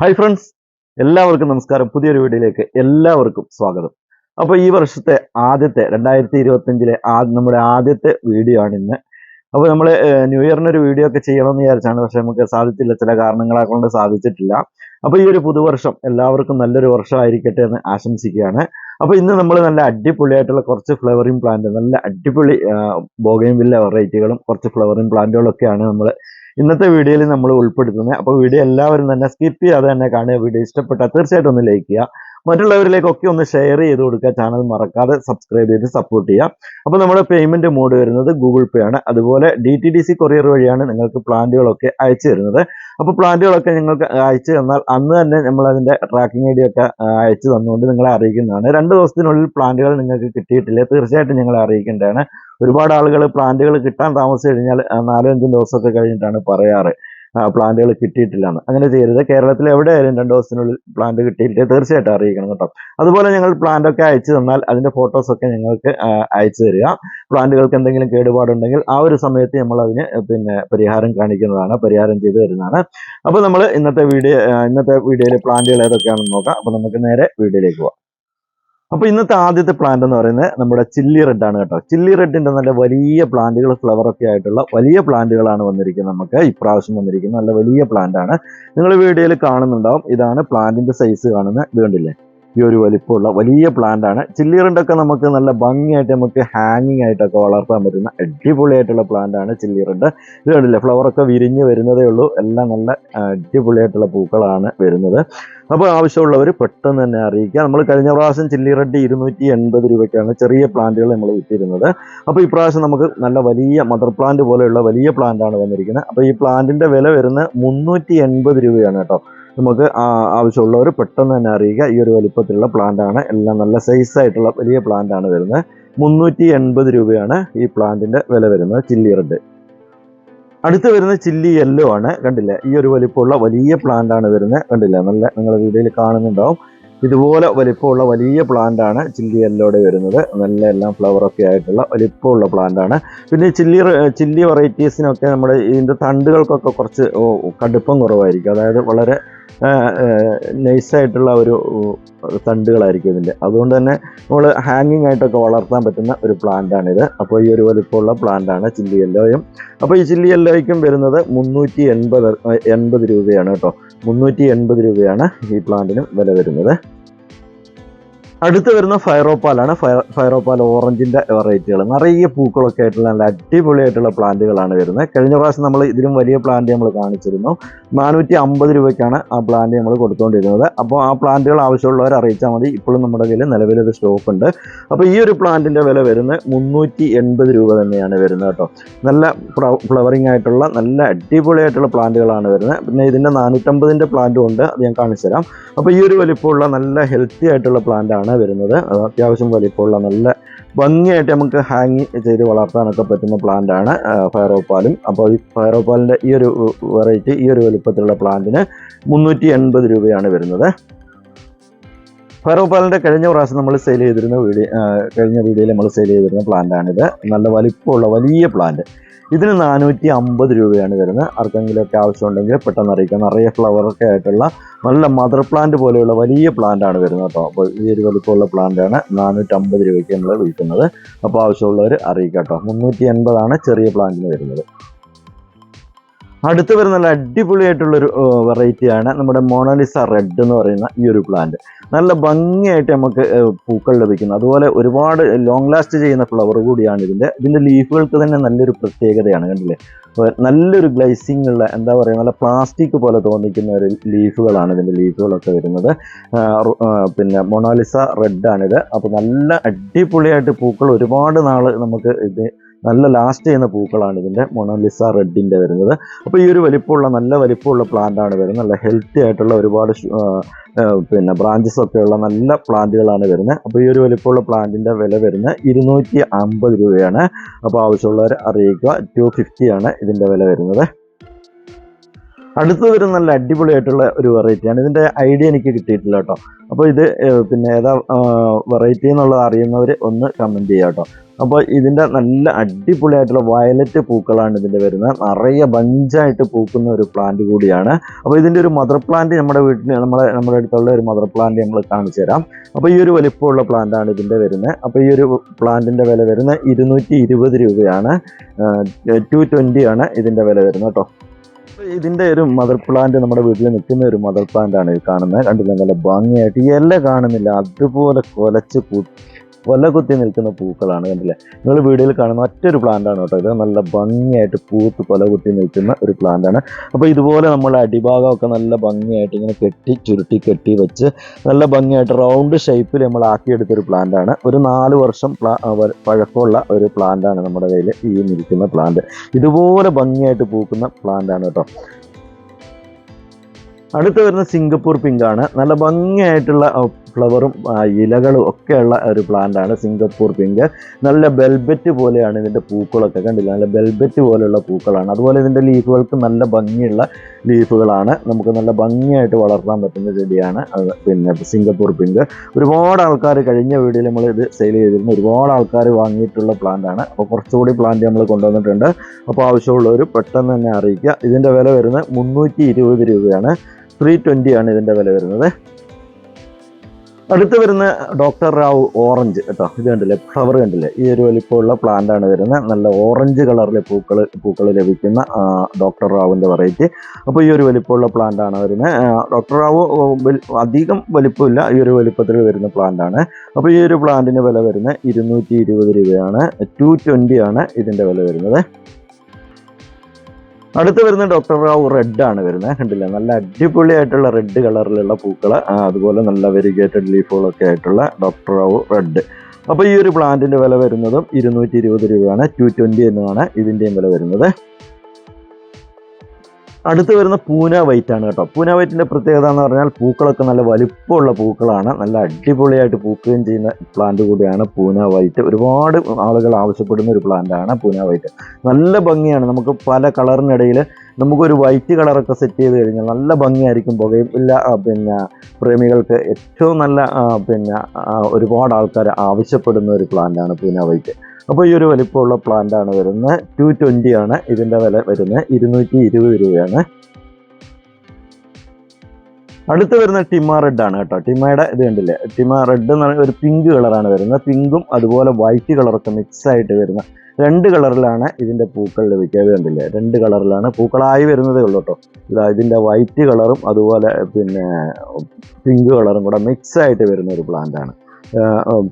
Hi friends എല്ലാവർക്കും നമസ്കാരം. പുതിയൊരു വീഡിയോയിലേക്ക് എല്ലാവർക്കും സ്വാഗതം. അപ്പോൾ ഈ വർഷത്തെ ആദ്യത്തെ രണ്ടായിരത്തി ഇരുപത്തഞ്ചിലെ ആ നമ്മുടെ ആദ്യത്തെ വീഡിയോ ആണ് ഇന്ന്. അപ്പോൾ നമ്മൾ ന്യൂ ഒരു വീഡിയോ ഒക്കെ ചെയ്യണമെന്ന് വിചാരിച്ചാണ്. പക്ഷെ നമുക്ക് സാധിച്ചില്ല. ചില കാരണങ്ങളെ കൊണ്ട് സാധിച്ചിട്ടില്ല. അപ്പോൾ ഈ ഒരു പുതുവർഷം എല്ലാവർക്കും നല്ലൊരു വർഷമായിരിക്കട്ടെ എന്ന് ആശംസിക്കുകയാണ്. അപ്പോൾ ഇന്ന് നമ്മൾ നല്ല അടിപൊളിയായിട്ടുള്ള കുറച്ച് ഫ്ലവറിംഗ് പ്ലാന്റ് നല്ല അടിപൊളി ബോഗയും വില്ല വെറൈറ്റികളും കുറച്ച് ഫ്ലവറിംഗ് പ്ലാന്റുകളൊക്കെയാണ് നമ്മൾ ഇന്നത്തെ വീഡിയോയിൽ നമ്മൾ ഉൾപ്പെടുത്തുന്നത്. അപ്പോൾ വീഡിയോ എല്ലാവരും തന്നെ സ്കിപ്പ് ചെയ്യാതെ തന്നെ കാണുക. വീഡിയോ ഇഷ്ടപ്പെട്ടാൽ തീർച്ചയായിട്ടും ഒന്ന് ലൈക്ക് ചെയ്യുക. മറ്റുള്ളവരിലേക്കൊക്കെ ഒന്ന് ഷെയർ ചെയ്ത് കൊടുക്കുക. ചാനൽ മറക്കാതെ സബ്സ്ക്രൈബ് ചെയ്ത് സപ്പോർട്ട് ചെയ്യുക. അപ്പോൾ നമ്മുടെ പേയ്മെന്റ് മോഡ് വരുന്നത് ഗൂഗിൾ പേ ആണ്. അതുപോലെ D T D C courier വഴിയാണ് നിങ്ങൾക്ക് പ്ലാന്റുകളൊക്കെ അയച്ചു തരുന്നത്. അപ്പോൾ പ്ലാന്റുകളൊക്കെ നിങ്ങൾക്ക് അയച്ചു തന്നാൽ അന്ന് തന്നെ നമ്മൾ അതിന്റെ ട്രാക്കിംഗ് ഐ ഡി ഒക്കെ അയച്ചു തന്നുകൊണ്ട് നിങ്ങളെ അറിയിക്കുന്നതാണ്. രണ്ട് ദിവസത്തിനുള്ളിൽ പ്ലാന്റുകൾ നിങ്ങൾക്ക് കിട്ടിയിട്ടില്ല. തീർച്ചയായിട്ടും നിങ്ങളെ അറിയിക്കേണ്ടതാണ്. ഒരുപാട് ആളുകൾ പ്ലാന്റുകൾ കിട്ടാൻ താമസിച്ചു കഴിഞ്ഞാൽ നാലോ അഞ്ചും ദിവസമൊക്കെ കഴിഞ്ഞിട്ടാണ് പറയാറ്. പ്ലാന്റുകൾ കിട്ടിയിട്ടില്ല എന്ന് അങ്ങനെ ചെയ്യരുത്. കേരളത്തിൽ എവിടെയായാലും രണ്ട് ദിവസത്തിനുള്ളിൽ പ്ലാന്റ് കിട്ടിയിട്ട് തീർച്ചയായിട്ടും അറിയിക്കണം കേട്ടോ. അതുപോലെ ഞങ്ങൾ പ്ലാന്റ് ഒക്കെ അയച്ചു തന്നാൽ അതിന്റെ ഫോട്ടോസൊക്കെ ഞങ്ങൾക്ക് അയച്ചു തരിക. പ്ലാന്റുകൾക്ക് എന്തെങ്കിലും കേടുപാടുണ്ടെങ്കിൽ ആ ഒരു സമയത്ത് നമ്മൾ അതിന് പിന്നെ പരിഹാരം കാണിക്കുന്നതാണ് പരിഹാരം ചെയ്തു തരുന്നതാണ്. അപ്പോൾ നമ്മൾ ഇന്നത്തെ വീഡിയോ ഇന്നത്തെ വീഡിയോയിൽ പ്ലാന്റുകൾ ഏതൊക്കെയാണെന്ന് നോക്കാം. അപ്പോൾ നമുക്ക് നേരെ വീഡിയോയിലേക്ക് പോകാം അപ്പോൾ ഇന്നത്തെ ആദ്യത്തെ പ്ലാന്റ് എന്ന് പറയുന്നത് നമ്മുടെ ചില്ലി റെഡ് ആണ് കേട്ടോ. ചില്ലി റെഡിന്റെ നല്ല വലിയ പ്ലാന്റുകൾ ഫ്ലവർ ഒക്കെ ആയിട്ടുള്ള വലിയ പ്ലാന്റുകളാണ് വന്നിരിക്കുന്നത് നമുക്ക്. ഇപ്രാവശ്യം വന്നിരിക്കുന്നത് നല്ല വലിയ പ്ലാന്റ് ആണ്. നിങ്ങൾ വീഡിയോയിൽ കാണുന്നുണ്ടാവും. ഇതാണ് പ്ലാന്റിന്റെ സൈസ് കാണുന്നത്. ഇത് കണ്ടില്ലേ? ഈ ഒരു വലിപ്പമുള്ള വലിയ പ്ലാന്റ് ആണ്. ചില്ലി റെഡ് ഒക്കെ നമുക്ക് നല്ല ഭംഗിയായിട്ട് നമുക്ക് ഹാങ്ങിങ് ആയിട്ടൊക്കെ വളർത്താൻ പറ്റുന്ന അടിപൊളിയായിട്ടുള്ള പ്ലാന്റ് ആണ് ചില്ലി റെഡ് ഇത് കണ്ടില്ലേ ഫ്ലവറൊക്കെ വിരിഞ്ഞ് വരുന്നതേ ഉള്ളൂ. എല്ലാം നല്ല അടിപൊളിയായിട്ടുള്ള പൂക്കളാണ് വരുന്നത്. അപ്പോൾ ആവശ്യമുള്ളവർ പെട്ടെന്ന് തന്നെ അറിയിക്കുക. നമ്മൾ കഴിഞ്ഞ പ്രാവശ്യം ചില്ലി ഇരുന്നൂറ്റി എൺപത് രൂപയ്ക്കാണ് ചെറിയ പ്ലാന്റുകൾ നമ്മൾ വിറ്റിരുന്നത്. അപ്പോൾ ഈ പ്രാവശ്യം നമുക്ക് നല്ല വലിയ മദർ പ്ലാന്റ് പോലെയുള്ള വലിയ പ്ലാന്റ് ആണ് വന്നിരിക്കുന്നത്. അപ്പോൾ ഈ പ്ലാന്റിന്റെ വില വരുന്നത് മുന്നൂറ്റി രൂപയാണ് കേട്ടോ. നമുക്ക് ആവശ്യമുള്ളവർ പെട്ടെന്ന് തന്നെ അറിയുക ഈ ഒരു വലിപ്പത്തിലുള്ള പ്ലാന്റ് ആണ്. എല്ലാം നല്ല സൈസ് ആയിട്ടുള്ള വലിയ പ്ലാന്റ് ആണ് വരുന്നത്. മുന്നൂറ്റി എൺപത് രൂപയാണ് ഈ പ്ലാന്റിന്റെ വില വരുന്നത് ചില്ലി റെഡ് അടുത്ത് വരുന്ന ചില്ലി യെല്ലോ ആണ്. കണ്ടില്ലേ? ഈ ഒരു വലിപ്പമുള്ള വലിയ പ്ലാന്റ് ആണ് വരുന്നത്. കണ്ടില്ലേ? നല്ല നിങ്ങൾ വീഡിയോയിൽ കാണുന്നുണ്ടാവും. ഇതുപോലെ വലിപ്പമുള്ള വലിയ പ്ലാന്റ് ആണ് ചില്ലി എല്ലോടെ വരുന്നത്. നല്ല എല്ലാം ഫ്ലവറൊക്കെ ആയിട്ടുള്ള വലിപ്പമുള്ള പ്ലാന്റ് ആണ്. പിന്നെ ചില്ലി ചില്ലി വെറൈറ്റീസിനൊക്കെ നമ്മുടെ ഇതിന്റെ തണ്ടുകൾക്കൊക്കെ കുറച്ച് കടുപ്പം കുറവായിരിക്കും. അതായത് വളരെ നൈസായിട്ടുള്ള ഒരു തണ്ടുകളായിരിക്കും ഇതിന്റെ. അതുകൊണ്ട് തന്നെ നമ്മൾ ഹാങ്ങിങ് ആയിട്ടൊക്കെ വളർത്താൻ പറ്റുന്ന ഒരു പ്ലാന്റാണ് ഇത് അപ്പോൾ ഈ ഒരു വലിപ്പമുള്ള പ്ലാന്റാണ് ചില്ലി യെല്ലോയും അപ്പോൾ ഈ ചില്ലി യെല്ലോയ്ക്കും വരുന്നത് മുന്നൂറ്റി എൺപത് എൺപത് രൂപയാണ് കേട്ടോ. മുന്നൂറ്റി എൺപത് രൂപയാണ് ഈ പ്ലാന്റിന് വില വരുന്നത്. അടുത്ത് വരുന്ന ഫയറോപ്പാലാണ് ഫയർ ഫയറോപ്പാൽ ഓറഞ്ചിന്റെ വെറൈറ്റികൾ. നിറയെ പൂക്കളൊക്കെ ആയിട്ടുള്ള നല്ല അടിപൊളിയായിട്ടുള്ള പ്ലാന്റുകളാണ് വരുന്നത്. കഴിഞ്ഞ പ്രാവശ്യം നമ്മൾ ഇതിലും വലിയ പ്ലാന്റ് നമ്മൾ കാണിച്ചിരുന്നു. നാനൂറ്റി അമ്പത് രൂപയ്ക്കാണ് ആ പ്ലാന്റ് നമ്മൾ കൊടുത്തുകൊണ്ടിരുന്നത് അപ്പോൾ ആ പ്ലാന്റുകൾ ആവശ്യമുള്ളവർ അറിയിച്ചാൽ മതി. ഇപ്പോഴും നമ്മുടെ കയ്യിൽ നിലവിലൊരു സ്റ്റോക്ക് ഉണ്ട് അപ്പോൾ ഈ ഒരു പ്ലാന്റിന്റെ വില വരുന്നത് മുന്നൂറ്റി എൺപത് രൂപ തന്നെയാണ് വരുന്നത് കേട്ടോ. നല്ല ഫ്ലവറിംഗ് ആയിട്ടുള്ള നല്ല അടിപൊളിയായിട്ടുള്ള പ്ലാന്റുകളാണ് വരുന്നത്. പിന്നെ ഇതിന്റെ നാനൂറ്റമ്പതിന്റെ പ്ലാന്റും ഉണ്ട്. അത് ഞാൻ കാണിച്ചു തരാം അപ്പോൾ ഈ ഒരു വലിപ്പമുള്ള നല്ല ഹെൽത്തി ആയിട്ടുള്ള പ്ലാന്റ് ആണ് വരുന്നത്. അത് അത്യാവശ്യം വലിപ്പമുള്ള നല്ല ഭംഗിയായിട്ട് നമുക്ക് ഹാങ് ചെയ്ത് വളർത്താനൊക്കെ പറ്റുന്ന പ്ലാന്റ് ആണ് ഫയറോപ്പാലും. അപ്പോൾ ഈ ഫയറോപ്പാലിന്റെ ഈ ഒരു വെറൈറ്റി ഈ ഒരു വലുപ്പത്തിലുള്ള പ്ലാന്റിന് മുന്നൂറ്റി എൺപത് രൂപയാണ് വരുന്നത്. ഫയറോപ്പാലിന്റെ കഴിഞ്ഞ പ്രാവശ്യം നമ്മൾ സെയിൽ ചെയ്തിരുന്ന വീഡിയോ കഴിഞ്ഞ വീഡിയോയിൽ നമ്മൾ സെയിൽ ചെയ്തിരുന്ന പ്ലാന്റ് ആണിത്. നല്ല വലിപ്പമുള്ള വലിയ പ്ലാന്റ് ഇതിന് നാനൂറ്റി അമ്പത് രൂപയാണ് വരുന്നത്. ആർക്കെങ്കിലുമൊക്കെ ആവശ്യമുണ്ടെങ്കിൽ പെട്ടെന്ന് അറിയിക്കാം. നിറയെ ഫ്ലവറൊക്കെ ആയിട്ടുള്ള നല്ല മദർ പ്ലാന്റ് പോലെയുള്ള വലിയ പ്ലാന്റ് ആണ് വരുന്നത് കേട്ടോ. അപ്പോൾ ഈ ഒരു വലുപ്പമുള്ള പ്ലാന്റ് ആണ് നാനൂറ്റമ്പത് രൂപയ്ക്ക് നമ്മൾ വിൽക്കുന്നത്. അപ്പോൾ ആവശ്യമുള്ളവർ അറിയിക്കാം കേട്ടോ. മുന്നൂറ്റി എൺപതാണ് ചെറിയ പ്ലാന്റിന് വരുന്നത്. അടുത്ത് വരുന്ന നല്ല അടിപൊളിയായിട്ടുള്ളൊരു വെറൈറ്റിയാണ് നമ്മുടെ മോണാലിസ റെഡ് എന്ന് പറയുന്ന ഈ ഒരു പ്ലാന്റ് നല്ല ഭംഗിയായിട്ട് നമുക്ക് പൂക്കൾ ലഭിക്കുന്നു. അതുപോലെ ഒരുപാട് ലോങ് ലാസ്റ്റ് ചെയ്യുന്ന ഫ്ലവർ കൂടിയാണ് ഇതിന്റെ ഇതിന്റെ ലീഫുകൾക്ക് തന്നെ നല്ലൊരു പ്രത്യേകതയാണ് കണ്ടില്ലേ? നല്ലൊരു ഗ്ലൈസിംഗ് ഉള്ള എന്താ പറയുക നല്ല പ്ലാസ്റ്റിക് പോലെ തോന്നിക്കുന്ന ഒരു ലീഫുകളാണ് ഇതിന്റെ ലീഫുകളൊക്കെ വരുന്നത്. പിന്നെ മൊണാലിസ റെഡ് ആണിത്. അപ്പോൾ നല്ല അടിപൊളിയായിട്ട് പൂക്കൾ ഒരുപാട് നാൾ നമുക്ക് ഇത് നല്ല ലാസ്റ്റ് ചെയ്യുന്ന പൂക്കളാണ് ഇതിന്റെ മൊണോലിസ റെഡിന്റെ വരുന്നത്. അപ്പോൾ ഈ ഒരു വലിപ്പമുള്ള നല്ല വലിപ്പമുള്ള പ്ലാന്റ് ആണ് വരുന്നത്. നല്ല ഹെൽത്തി ആയിട്ടുള്ള ഒരുപാട് പിന്നെ ബ്രാഞ്ചസ് ഒക്കെയുള്ള നല്ല പ്ലാന്റുകളാണ് വരുന്നത്. അപ്പോൾ ഈ ഒരു വലിപ്പമുള്ള പ്ലാന്റിന്റെ വില വരുന്നത് ഇരുന്നൂറ്റി അമ്പത് രൂപയാണ്. അപ്പോൾ ആവശ്യമുള്ളവർ അറിയിക്കുക. ടു ഫിഫ്റ്റിയാണ് ഇതിന്റെ വില വരുന്നത്. അടുത്ത് വരുന്ന നല്ല അടിപൊളിയായിട്ടുള്ള ഒരു വെറൈറ്റിയാണ്. ഇതിന്റെ ഐഡിയ എനിക്ക് കിട്ടിയിട്ടില്ല കേട്ടോ. അപ്പോൾ ഇത് പിന്നെ ഏതാ വെറൈറ്റി എന്നുള്ളത് അറിയുന്നവർ ഒന്ന് കമന്റ് ചെയ്യുക കേട്ടോ. അപ്പോൾ ഇതിന്റെ നല്ല അടിപൊളിയായിട്ടുള്ള വയലറ്റ് പൂക്കളാണ് ഇതിന്റെ വരുന്നത്. നിറയെ ബഞ്ചായിട്ട് പൂക്കുന്ന ഒരു പ്ലാന്റ് കൂടിയാണ്. അപ്പോൾ ഇതിന്റെ ഒരു മദർ പ്ലാന്റ് നമ്മുടെ വീട്ടിൽ നമ്മളെ നമ്മുടെ അടുത്തുള്ള ഒരു മദർ പ്ലാന്റ് ഞങ്ങൾ കാണിച്ചു തരാം. അപ്പോൾ ഈ ഒരു വലിപ്പമുള്ള പ്ലാന്റാണ് ഇതിന്റെ വരുന്നത്. അപ്പോൾ ഈ ഒരു പ്ലാന്റിന്റെ വില വരുന്നത് ഇരുന്നൂറ്റി രൂപയാണ്. ടു ആണ് ഇതിന്റെ വില വരുന്നത് കേട്ടോ. ഇതിന്റെ ഒരു മദർ പ്ലാന്റ് നമ്മുടെ വീട്ടിൽ നിൽക്കുന്ന ഒരു മദർ പ്ലാന്റ് ആണ് കാണുന്നത്. കണ്ടില്ല? നല്ല ഭംഗിയായിട്ട് ഇല കാണുന്നില്ല. അതുപോലെ കൊലച്ച് കൊല കുത്തി നിൽക്കുന്ന പൂക്കളാണ് കണ്ടില്ലേ? നിങ്ങൾ വീഡിയോയിൽ കാണുന്ന മറ്റൊരു പ്ലാന്റ് ആണ് കേട്ടോ ഇത്. നല്ല ഭംഗിയായിട്ട് പൂത്ത് കൊല കുത്തി നിൽക്കുന്ന ഒരു പ്ലാന്റ് ആണ്. അപ്പോൾ ഇതുപോലെ നമ്മൾ അടിഭാഗമൊക്കെ നല്ല ഭംഗിയായിട്ട് ഇങ്ങനെ കെട്ടി ചുരുട്ടി കെട്ടി വെച്ച് നല്ല ഭംഗിയായിട്ട് റൗണ്ട് ഷേപ്പിൽ നമ്മൾ ആക്കിയെടുത്തൊരു പ്ലാന്റ് ആണ്. ഒരു നാല് വർഷം പഴക്കമുള്ള ഒരു പ്ലാന്റ് ആണ് നമ്മുടെ കയ്യിൽ ഈ നിൽക്കുന്ന പ്ലാന്റ് ഇതുപോലെ ഭംഗിയായിട്ട് പൂക്കുന്ന പ്ലാന്റ് ആണ് കേട്ടോ. അടുത്ത് വരുന്ന സിംഗപ്പൂർ പിങ്കാണ് നല്ല ഭംഗിയായിട്ടുള്ള ഫ്ലവറും ഇലകളും ഒക്കെയുള്ള ഒരു പ്ലാന്റ് ആണ് സിംഗപ്പൂർ പിങ്ക് നല്ല ബെൽബെറ്റ് പോലെയാണ് ഇതിന്റെ പൂക്കളൊക്കെ കണ്ടില്ല? നല്ല ബെൽബെറ്റ് പോലെയുള്ള പൂക്കളാണ്. അതുപോലെ ഇതിന്റെ ലീഫുകൾക്ക് നല്ല ഭംഗിയുള്ള ലീഫുകളാണ് നമുക്ക് നല്ല ഭംഗിയായിട്ട് വളർത്താൻ പറ്റുന്ന ചെടിയാണ് പിന്നെ സിംഗപ്പൂർ പിങ്ക് ഒരുപാട് ആൾക്കാർ കഴിഞ്ഞ വീഡിയോയിൽ നമ്മൾ ഇത് സെയിൽ ചെയ്തിരുന്നു. ഒരുപാട് ആൾക്കാർ വാങ്ങിയിട്ടുള്ള പ്ലാന്റാണ് അപ്പോൾ കുറച്ചുകൂടി പ്ലാന്റ് നമ്മൾ കൊണ്ടുവന്നിട്ടുണ്ട്. അപ്പോൾ ആവശ്യമുള്ളവർ പെട്ടെന്ന് തന്നെ അറിയിക്കുക. ഇതിന്റെ വില വരുന്നത് മുന്നൂറ്റി രൂപയാണ്. ത്രീ ട്വന്റി ആണ് ഇതിന്റെ വില വരുന്നത്. അടുത്ത് വരുന്ന ഡോക്ടർ റാവു ഓറഞ്ച് കേട്ടോ ഇത് കണ്ടില്ലേ? ഫ്ലവർ കണ്ടില്ലേ? ഈ ഒരു വലിപ്പമുള്ള പ്ലാന്റ് ആണ് വരുന്നത്. നല്ല ഓറഞ്ച് കളറിലെ പൂക്കൾ പൂക്കൾ ലഭിക്കുന്ന ഡോക്ടർ റാവുവിന്റെ വെറൈറ്റി അപ്പോൾ ഈ ഒരു വലിപ്പമുള്ള പ്ലാന്റ് ആണ് വരുന്നത്. ഡോക്ടർ റാവു അധികം വലിപ്പമില്ല. ഈ ഒരു വലിപ്പത്തിൽ വരുന്ന പ്ലാന്റ് ആണ്. അപ്പോൾ ഈ ഒരു പ്ലാന്റിന് വില വരുന്നത് ഇരുന്നൂറ്റി രൂപയാണ്. ടു ആണ് ഇതിന്റെ വില വരുന്നത്. അടുത്ത് വരുന്ന ഡോക്ടർ റാവു റെഡ് ആണ് വരുന്നത്. കണ്ടില്ല? നല്ല അടിപൊളിയായിട്ടുള്ള റെഡ് കളറിലുള്ള പൂക്കൾ അതുപോലെ നല്ല വെരിഗേറ്റഡ് ലീഫുകളൊക്കെ ആയിട്ടുള്ള ഡോക്ടർ റാവു റെഡ് അപ്പോൾ ഈ ഒരു പ്ലാന്റിന്റെ വില വരുന്നതും ഇരുന്നൂറ്റി ഇരുപത് രൂപയാണ്. ടു ട്വന്റി എന്നാണ് ഇതിന്റെയും വില വരുന്നത്. അടുത്ത് വരുന്ന പൂന വൈറ്റ് ആണ് കേട്ടോ. പൂന വൈറ്റിന്റെ പ്രത്യേകത എന്ന് പറഞ്ഞാൽ പൂക്കളൊക്കെ നല്ല വലിപ്പമുള്ള പൂക്കളാണ്. നല്ല അടിപൊളിയായിട്ട് പൂക്കുകയും ചെയ്യുന്ന പ്ലാന്റ് കൂടിയാണ് പൂന വൈറ്റ്. ഒരുപാട് ആളുകൾ ആവശ്യപ്പെടുന്ന ഒരു പ്ലാന്റാണ് പൂന വൈറ്റ്. നല്ല ഭംഗിയാണ്. നമുക്ക് പല കളറിനിടയിൽ നമുക്കൊരു വൈറ്റ് കളറൊക്കെ സെറ്റ് ചെയ്ത് കഴിഞ്ഞാൽ നല്ല ഭംഗിയായിരിക്കും പുകയും. ഇല്ല പിന്നെ പ്രേമികൾക്ക് ഏറ്റവും നല്ല പിന്നെ ഒരുപാട് ആൾക്കാർ ആവശ്യപ്പെടുന്ന ഒരു പ്ലാന്റാണ് പൂന വൈറ്റ്. അപ്പോൾ ഈ ഒരു വലിപ്പമുള്ള പ്ലാന്റ് ആണ് വരുന്നത്. ടു ട്വന്റി ആണ് ഇതിന്റെ വില വരുന്നത്. ഇരുന്നൂറ്റി ഇരുപത് രൂപയാണ്. അടുത്ത് വരുന്ന ടിമ റെഡ് ആണ് കേട്ടോ. ടിമയുടെ ഇത് കണ്ടില്ലേ? ടിമ റെഡ് എന്ന് പറഞ്ഞാൽ ഒരു പിങ്ക് കളറാണ് വരുന്നത്. പിങ്കും അതുപോലെ വൈറ്റ് കളറൊക്കെ മിക്സ് ആയിട്ട് വരുന്ന രണ്ട് കളറിലാണ് ഇതിന്റെ പൂക്കൾ ലഭിക്കുക. അത് കണ്ടില്ലേ? രണ്ട് കളറിലാണ് പൂക്കളായി വരുന്നതേ ഉള്ളൂ കേട്ടോ. ഇതാ ഇതിന്റെ വൈറ്റ് കളറും അതുപോലെ പിന്നെ പിങ്ക് കളറും കൂടെ മിക്സ് ആയിട്ട് വരുന്ന ഒരു പ്ലാന്റാണ്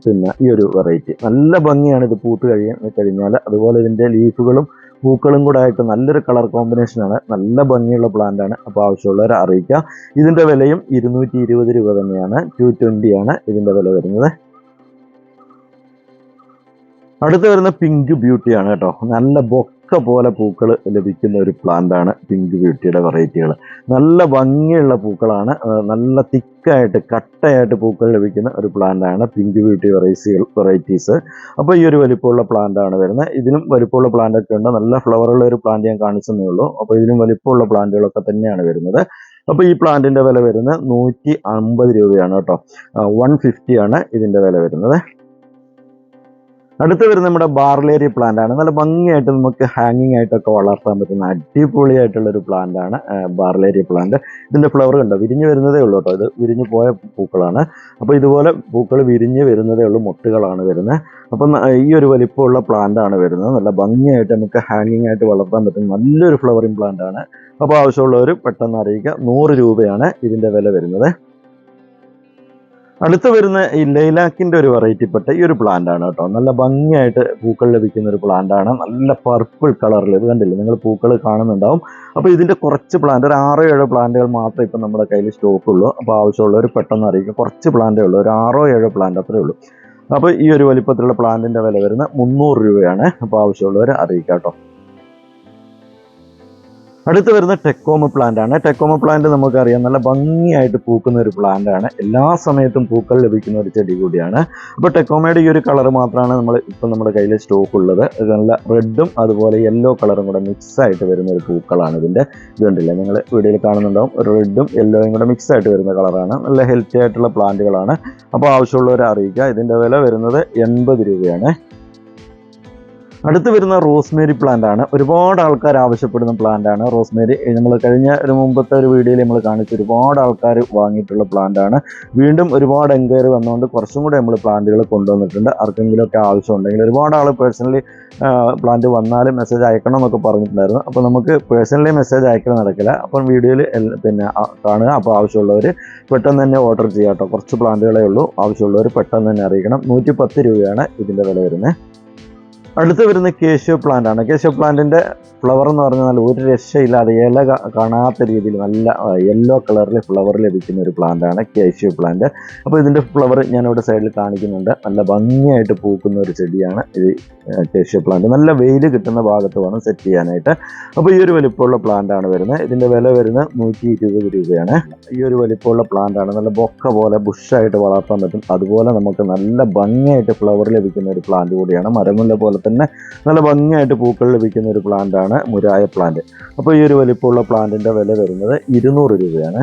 പിന്നെ ഈ ഒരു വെറൈറ്റി നല്ല ഭംഗിയാണ് ഇത് പൂത്ത് കഴിയാൻ കഴിഞ്ഞാൽ. അതുപോലെ ഇതിന്റെ ലീഫുകളും പൂക്കളും കൂടെ ആയിട്ട് നല്ലൊരു കളർ കോമ്പിനേഷനാണ് നല്ല ഭംഗിയുള്ള പ്ലാന്റ് ആണ്. അപ്പോൾ ആവശ്യമുള്ളവരെ അറിയിക്കുക ഇതിന്റെ വിലയും ഇരുന്നൂറ്റി ഇരുപത് രൂപ തന്നെയാണ്. ടു ആണ് ഇതിന്റെ വില വരുന്നത്. അടുത്ത് വരുന്ന പിങ്ക് ബ്യൂട്ടിയാണ് കേട്ടോ. നല്ല ബൊക്ക പോലെ പൂക്കൾ ലഭിക്കുന്ന ഒരു പ്ലാന്റാണ് പിങ്ക് ബ്യൂട്ടിയുടെ വെറൈറ്റികൾ നല്ല ഭംഗിയുള്ള പൂക്കളാണ്. നല്ല തിക്കായിട്ട് കട്ടയായിട്ട് പൂക്കൾ ലഭിക്കുന്ന ഒരു പ്ലാന്റാണ് പിങ്ക് ബ്യൂട്ടി വെറൈസികൾ വെറൈറ്റീസ് അപ്പോൾ ഈ ഒരു വലിപ്പമുള്ള പ്ലാന്റാണ് വരുന്നത്. ഇതിനും വലിപ്പമുള്ള പ്ലാന്റ് ഒക്കെ ഉണ്ട്. നല്ല ഫ്ലവറുള്ള ഒരു പ്ലാന്റ് ഞാൻ കാണിച്ചതേ ഉള്ളൂ. അപ്പോൾ ഇതിനും വലിപ്പമുള്ള പ്ലാന്റുകളൊക്കെ തന്നെയാണ് വരുന്നത്. അപ്പോൾ ഈ പ്ലാന്റിന്റെ വില വരുന്നത് നൂറ്റി അമ്പത് രൂപയാണ് കേട്ടോ. വൺ ഫിഫ്റ്റിയാണ് ഇതിന്റെ വില വരുന്നത്. അടുത്ത് വരുന്ന നമ്മുടെ ബാർലേരി പ്ലാന്റ് ആണ്. നല്ല ഭംഗിയായിട്ട് നമുക്ക് ഹാങ്ങിങ് ആയിട്ടൊക്കെ വളർത്താൻ പറ്റുന്ന അടിപൊളിയായിട്ടുള്ള ഒരു പ്ലാന്റ് ആണ് ബാർലേരി പ്ലാന്റ് ഇതിന്റെ ഫ്ലവർ കണ്ടോ? വിരിഞ്ഞു വരുന്നതേ ഉള്ളൂ കേട്ടോ. ഇത് വിരിഞ്ഞു പോയ പൂക്കളാണ്. അപ്പോൾ ഇതുപോലെ പൂക്കൾ വിരിഞ്ഞു വരുന്നതേ ഉള്ളൂ മുട്ടുകളാണ് വരുന്നത്. അപ്പം ഈ ഒരു വലിപ്പമുള്ള പ്ലാന്റ് ആണ് വരുന്നത്. നല്ല ഭംഗിയായിട്ട് നമുക്ക് ഹാങ്ങിങ് ആയിട്ട് വളർത്താൻ പറ്റുന്ന നല്ലൊരു ഫ്ലവറിങ് പ്ലാന്റ് ആണ്. അപ്പോൾ ആവശ്യമുള്ളവർ പെട്ടെന്ന് അറിയിക്കുക. നൂറ് രൂപയാണ് ഇതിന്റെ വില വരുന്നത്. അടുത്ത് വരുന്ന ഈ ലൈലാക്കിന്റെ ഒരു വെറൈറ്റി പെട്ട ഈ ഒരു പ്ലാന്റ് ആണ് കേട്ടോ. നല്ല ഭംഗിയായിട്ട് പൂക്കൾ ലഭിക്കുന്ന ഒരു പ്ലാന്റ് ആണ്. നല്ല പർപ്പിൾ കളറിൽ ഇത് കണ്ടില്ലേ? നിങ്ങൾ പൂക്കൾ കാണുന്നുണ്ടാവും. അപ്പോൾ ഇതിന്റെ കുറച്ച് പ്ലാന്റ് ഒരു ആറോ ഏഴോ പ്ലാന്റുകൾ മാത്രമേ ഇപ്പം നമ്മുടെ കയ്യിൽ സ്റ്റോക്ക് ഉള്ളൂ. അപ്പോൾ ആവശ്യമുള്ളവർ പെട്ടെന്ന് അറിയിക്കും. കുറച്ച് പ്ലാന്റേ ഉള്ളൂ. ഒരു ആറോ ഏഴോ പ്ലാന്റ് അത്രേ ഉള്ളൂ. അപ്പോൾ ഈ ഒരു വലിപ്പത്തിലുള്ള പ്ലാന്റിന്റെ വില വരുന്ന മുന്നൂറ് രൂപയാണ്. അപ്പോൾ ആവശ്യമുള്ളവർ അറിയിക്കാം കേട്ടോ. അടുത്ത് വരുന്ന ടെക്കോമ പ്ലാന്റ് ആണ്. ടെക്കോമ പ്ലാന്റ് നമുക്കറിയാം നല്ല ഭംഗിയായിട്ട് പൂക്കുന്ന ഒരു പ്ലാന്റ് ആണ്. എല്ലാ സമയത്തും പൂക്കൾ ലഭിക്കുന്ന ഒരു ചെടി കൂടിയാണ്. അപ്പോൾ ടെക്കോമയുടെ ഈ ഒരു കളർ മാത്രമാണ് നമ്മൾ ഇപ്പം നമ്മുടെ കയ്യിൽ സ്റ്റോക്ക് ഉള്ളത്. നല്ല റെഡും അതുപോലെ യെല്ലോ കളറും കൂടെ മിക്സ് ആയിട്ട് വരുന്ന ഒരു പൂക്കളാണ് ഇതിന്റെ ഇതുണ്ടല്ലേ നിങ്ങൾ വീഡിയോയിൽ കാണുന്നുണ്ടാവും. റെഡും യെല്ലോയും കൂടെ മിക്സ് ആയിട്ട് വരുന്ന കളറാണ് നല്ല ഹെൽത്തി ആയിട്ടുള്ള പ്ലാന്റുകളാണ് അപ്പോൾ ആവശ്യമുള്ളവരെ അറിയിക്കുക. ഇതിന്റെ വില വരുന്നത് എൺപത് രൂപയാണ്. അടുത്ത് വരുന്ന റോസ്മേരി പ്ലാന്റ് ആണ്. ഒരുപാട് ആൾക്കാർ ആവശ്യപ്പെടുന്ന പ്ലാന്റ് ആണ്. റോസ്മേരി നമ്മൾ കഴിഞ്ഞ ഒരു മുമ്പത്തെ ഒരു വീഡിയോയിൽ നമ്മൾ കാണിച്ച് ഒരുപാട് ആൾക്കാർ വാങ്ങിയിട്ടുള്ള പ്ലാന്റ് ആണ്. വീണ്ടും ഒരുപാട് എൻക്വയറി വന്നുകൊണ്ട് കുറച്ചും കൂടെ നമ്മൾ പ്ലാന്റുകൾ കൊണ്ടുവന്നിട്ടുണ്ട്. ആർക്കെങ്കിലും ഒക്കെ ആവശ്യമുണ്ടെങ്കിൽ ഒരുപാട് ആൾ പേഴ്സണലി പ്ലാന്റ് വന്നാലും മെസ്സേജ് അയക്കണം എന്നൊക്കെ പറഞ്ഞിട്ടുണ്ടായിരുന്നു. അപ്പോൾ നമുക്ക് പേഴ്സണലി മെസ്സേജ് അയക്കൽ നടക്കില്ല. അപ്പം വീഡിയോയിൽ പിന്നെ കാണുക. അപ്പോൾ ആവശ്യമുള്ളവർ പെട്ടെന്ന് തന്നെ ഓർഡർ ചെയ്യാം കേട്ടോ കുറച്ച് പ്ലാന്റുകളേ ഉള്ളൂ. ആവശ്യമുള്ളവർ പെട്ടെന്ന് തന്നെ അറിയിക്കണം. നൂറ്റി പത്ത് രൂപയാണ് ഇതിന്റെ വില വരുന്നത് അടുത്ത് വരുന്ന കേശവ പ്ലാന്റ് ആണ്. കേശവ പ്ലാന്റിന്റെ ഫ്ലവർ എന്ന് പറഞ്ഞാൽ ഒരു രക്ഷയില്ലാതെ ഇല കാണാത്ത രീതിയിൽ നല്ല യെല്ലോ കളറിൽ ഫ്ലവർ ലഭിക്കുന്ന ഒരു പ്ലാന്റ് ആണ് കേശവ പ്ലാന്റ് അപ്പോൾ ഇതിന്റെ ഫ്ലവർ ഞാൻ ഇവിടെ സൈഡിൽ കാണിക്കുന്നുണ്ട്. നല്ല ഭംഗിയായിട്ട് പൂക്കുന്ന ഒരു ചെടിയാണ് ഇത് കേശവ പ്ലാന്റ് നല്ല വെയിൽ കിട്ടുന്ന ഭാഗത്ത് വേണം സെറ്റ് ചെയ്യാനായിട്ട്. അപ്പോൾ ഈ ഒരു വലിപ്പമുള്ള പ്ലാന്റ് ആണ് വരുന്നത്. ഇതിന്റെ വില വരുന്നത് നൂറ്റി ഇരുപത് രൂപയാണ്. ഈ ഒരു വലിപ്പമുള്ള പ്ലാന്റ് ആണ്. നല്ല ബൊക്ക പോലെ ബുഷായിട്ട് വളർത്താൻ പറ്റും. അതുപോലെ നമുക്ക് നല്ല ഭംഗിയായിട്ട് ഫ്ലവർ ലഭിക്കുന്ന ഒരു പ്ലാന്റ് കൂടിയാണ്. മരമുല്ല പോലെ തന്നെ നല്ല ഭംഗിയായിട്ട് പൂക്കൾ ലഭിക്കുന്ന ഒരു പ്ലാന്റ് ആണ് മുരായ പ്ലാന്റ് അപ്പോൾ ഈ ഒരു വലിപ്പമുള്ള പ്ലാന്റിന്റെ വില വരുന്നത് ഇരുന്നൂറ് രൂപയാണ്.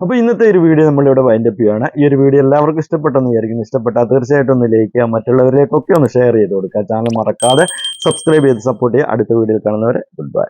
അപ്പോൾ ഇന്നത്തെ ഒരു വീഡിയോ നമ്മളിവിടെ വൈൻഡപ്പ് ചെയ്യുകയാണ് ഈ ഒരു വീഡിയോ എല്ലാവർക്കും ഇഷ്ടപ്പെട്ടെന്ന് വിചാരിക്കുന്നു. ഇഷ്ടപ്പെട്ടാൽ തീർച്ചയായിട്ടും ഒന്ന് ലൈക്ക് ചെയ്യുക. മറ്റുള്ളവരിലേക്കൊക്കെ ഒന്ന് ഷെയർ ചെയ്ത് കൊടുക്കുക. ചാനൽ മറക്കാതെ സബ്സ്ക്രൈബ് ചെയ്ത് സപ്പോർട്ട് ചെയ്യുക. അടുത്ത വീഡിയോയിൽ കാണുന്നവരെ ഗുഡ് ബൈ